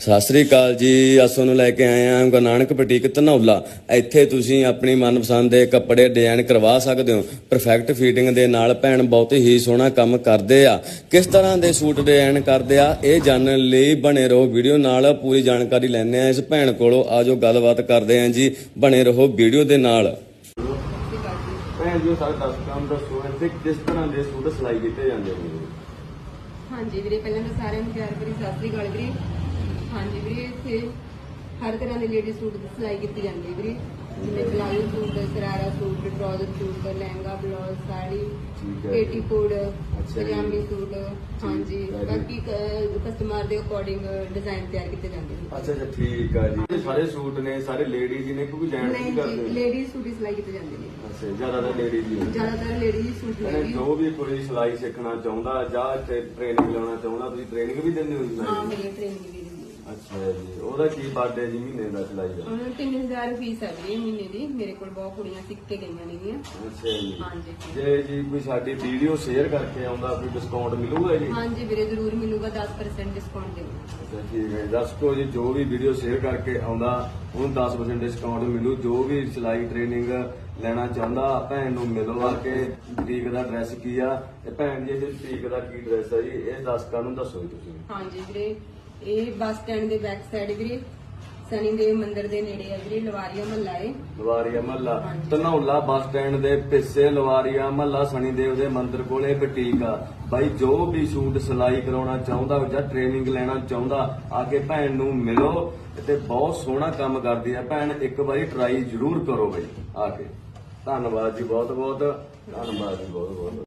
ਸਤਿ ਸ੍ਰੀ ਅਕਾਲ ਜੀ ਅਸੋ ਨੂੰ ਲੈ ਕੇ ਆਏ ਹਾਂ ਗੁਰੂ ਨਾਨਕ ਬੁਟੀਕ ਧਨੌਲਾ। ਇੱਥੇ ਤੁਸੀਂ ਆਪਣੀ ਮਨਪਸੰਦ ਦੇ ਕੱਪੜੇ ਡਿਜ਼ਾਈਨ ਕਰਵਾ ਸਕਦੇ ਹੋ। ਪਰਫੈਕਟ ਫਿਟਿੰਗ ਦੇ ਨਾਲ ਭੈਣ ਬਹੁਤ ਹੀ ਸੋਹਣਾ ਕੰਮ ਕਰਦੇ ਆ। ਕਿਸ ਤਰ੍ਹਾਂ ਦੇ ਸੂਟ ਡਿਜ਼ਾਈਨ ਕਰਦੇ ਆ ਇਹ ਜਾਣਨ ਲਈ ਬਣੇ ਰਹੋ ਵੀਡੀਓ ਨਾਲ। ਪੂਰੀ ਜਾਣਕਾਰੀ ਲੈਣੇ ਆ ਇਸ ਭੈਣ ਕੋਲੋਂ। ਆਜੋ ਗੱਲਬਾਤ ਕਰਦੇ ਆ ਜੀ ਬਣੇ ਰਹੋ ਵੀਡੀਓ ਦੇ ਨਾਲ। ਭੈਣ ਜੀ ਸਾਰੇ ਦੱਸ ਕੰਮ ਦੱਸੋ ਇੱਥੇ ਕਿਸ ਤਰ੍ਹਾਂ ਦੇ ਸੂਟ ਸਿਲਾਈ ਕੀਤੇ ਜਾਂਦੇ ਨੇ। ਹਾਂਜੀ ਵੀਰੇ ਪਹਿਲਾਂ ਤਾਂ ਸਾਰਿਆਂ ਨੂੰ ਪਿਆਰ ਭਰੀ ਸਤਿ ਸ੍ਰੀ ਅਕਾਲ ਵੀਰੇ। ਹਾਂਜੀ ਵੀਰੇ ਇੱਥੇ ਹਰ ਤਰ੍ਹਾਂ ਦੇ ਲੇਡੀ ਸੂਟ ਦੀ ਸਿਲਾਈ ਕੀਤੀ ਜਾਂਦੀ ਹੈ ਵੀਰੇ। ਜਿਵੇਂ palazzo suit sharara suit trouser suit lehenga blouse sari ਠੀਕ ਹੈ। ਅੱਛਾ ਜੀ। ਪਜਾਮੀ ਸੂਟ ਹਾਂਜੀ ਹੈ ਜੀ। ਬਾਕੀ ਕਸਟਮਰ ਦੇ ਅਕੋਰਡਿੰਗ ਡਿਜ਼ਾਈਨ ਤਿਆਰ ਕੀਤੇ ਜਾਂਦੇ ਨੇ। ਅੱਛਾ ਅੱਛਾ ਠੀਕ ਆ ਜੀ। ਇਹ ਸਾਰੇ ਸੂਟ ਨੇ ਸਾਰੇ ਲੇਡੀਜ਼ ਨੇ ਕਿਉਂਕਿ ਜੈਂਟਸ ਨਹੀਂ ਵੀ ਕਰਦੇ ਜੀ ਨੇ? ਲੇਡੀ ਸੂਟ ਹੀ ਸਿਲਾਈ ਕੀਤੇ ਜਾਂਦੇ ਨੇ। ਅੱਛਾ ਜ਼ਿਆਦਾਤਰ ਲੇਡੀਜ਼ ਹੀ ਹੁੰਦੇ ਜ਼ਿਆਦਾਤਰ ਲੇਡੀ ਸੂਟ ਨੇ ਲੈਂਦੀ ਜੋ ਵੀ ਕੋਈ ਸਿਲਾਈ ਸਿੱਖਣਾ ਚਾਹੁੰਦਾ ਜਾਂ ਟ੍ਰੇਨਿੰਗ ਲੈਣਾ ਚਾਹੁੰਦਾ ਤੁਸੀਂ ਟ੍ਰੇਨਿੰਗ ਵੀ ਦਿੰਦੇ ਹੋ ਜੀ ਹਾਂ? ਮੇਰੀ ਟ੍ਰੇਨਿੰਗ ਵੀ ਦਿੰਦੀ ਹੈ। ਅੱਛਾ ਜੀ ਉਹਦਾ ਕੀ ਬਾਡੇ ਜੀ ਮਹੀਨੇ ਦਾ ਸਿਲਾਈ ਦਾ? ਉਹਨਾਂ ਨੂੰ 3000 ਫੀਸ ਹੈ ਵੀਰੇ ਮਹੀਨੇ ਦੀ। ਮੇਰੇ ਕੋਲ ਬਹੁਤ ਕੁੜੀਆਂ ਸਿੱਖ ਕੇ ਗਈਆਂ ਨੇਗੀਆਂ। ਅੱਛਾ ਜੀ। ਹਾਂਜੀ। ਜੇ ਜੀ ਕੋਈ ਸਾਡੀ ਵੀਡੀਓ ਸ਼ੇਅਰ ਕਰਕੇ ਆਉਂਦਾ ਕੋਈ ਡਿਸਕਾਊਂਟ ਮਿਲੂਗਾ ਜੀ? ਹਾਂਜੀ ਵੀਰੇ ਜ਼ਰੂਰ ਮਿਲੂਗਾ 10% ਡਿਸਕਾਊਂਟ ਦੇਵਾਂਗੇ। ਅੱਛਾ ਠੀਕ ਹੈ ਜੀ। ਦੱਸੋ ਜੀ ਜੋ ਵੀ ਵੀਡੀਓ ਸ਼ੇਅਰ ਕਰਕੇ ਆਉਂਦਾ ਉਹਨੂੰ 10% ਡਿਸਕਾਊਂਟ ਮਿਲੂ। ਜੋ ਵੀ ਸਿਲਾਈ ਟ੍ਰੇਨਿੰਗ ਲੈਣਾ ਚਾਹੁੰਦਾ ਭੈਣ ਨੂੰ ਮਿਲੋ ਆ ਕੇ ਬੁਟੀਕ ਦਾ ਐਡਰੈਸ ਕੀ ਆ? ਤੇ ਭੈਣ ਜੀ ਇਹ ਬੁਟੀਕ ਦਾ ਕੀ ਐਡਰੈਸ ਆ ਜੀ? ਇਹ ਦਰਸ਼ਕਾਂ ਨੂੰ ਦੱਸੋ ਜੀ ਤੁਸੀਂ। ਹਾਂਜੀ ਵੀਰੇ ਇਹ ਬੱਸ ਸਟੈਂਡ ਦੇ ਬੈਕ ਸਾਈਡ ਵੀਰੇ ਸਨੀ ਦੇਵ ਮੰਦਿਰ ਦੇ ਨੇੜੇ ਹੈ ਵੀਰੇ ਲਵਾਰੀਆ ਮਹੱਲਾ ਹੈ ਲਵਾਰੀਆ ਮਹੱਲਾ। ਧਨੌਲਾ ਬੱਸ ਸਟੈਂਡ ਦੇ ਪਿੱਛੇ ਲਵਾਰੀਆ ਮਹੱਲਾ ਸਣੀ ਦੇਵ ਦੇ ਮੰਦਿਰ ਕੋਲੇ ਬੁਟੀਕ ਆ ਬਾਈ ਜੋ ਵੀ ਸੂਟ ਸਿਲਾਈ ਕਰਾਉਣਾ ਚਾਹੁੰਦਾ ਜਾਂ ਟ੍ਰੇਨਿੰਗ ਲੈਣਾ ਚਾਹੁੰਦਾ ਆ ਕੇ ਭੈਣ ਨੂੰ ਮਿਲੋ ਤੇ ਬਹੁਤ ਸੋਹਣਾ ਕੰਮ ਕਰਦੀ ਆ। ਭੈਣ ਇੱਕ ਵਾਰੀ ਟਰਾਈ ਜ਼ਰੂਰ ਕਰੋ ਬਾਈ ਆ ਕੇ। ਧੰਨਵਾਦ ਜੀ ਬਹੁਤ ਬਹੁਤ ਧੰਨਵਾਦ ਜੀ ਬਹੁਤ ਬਹੁਤ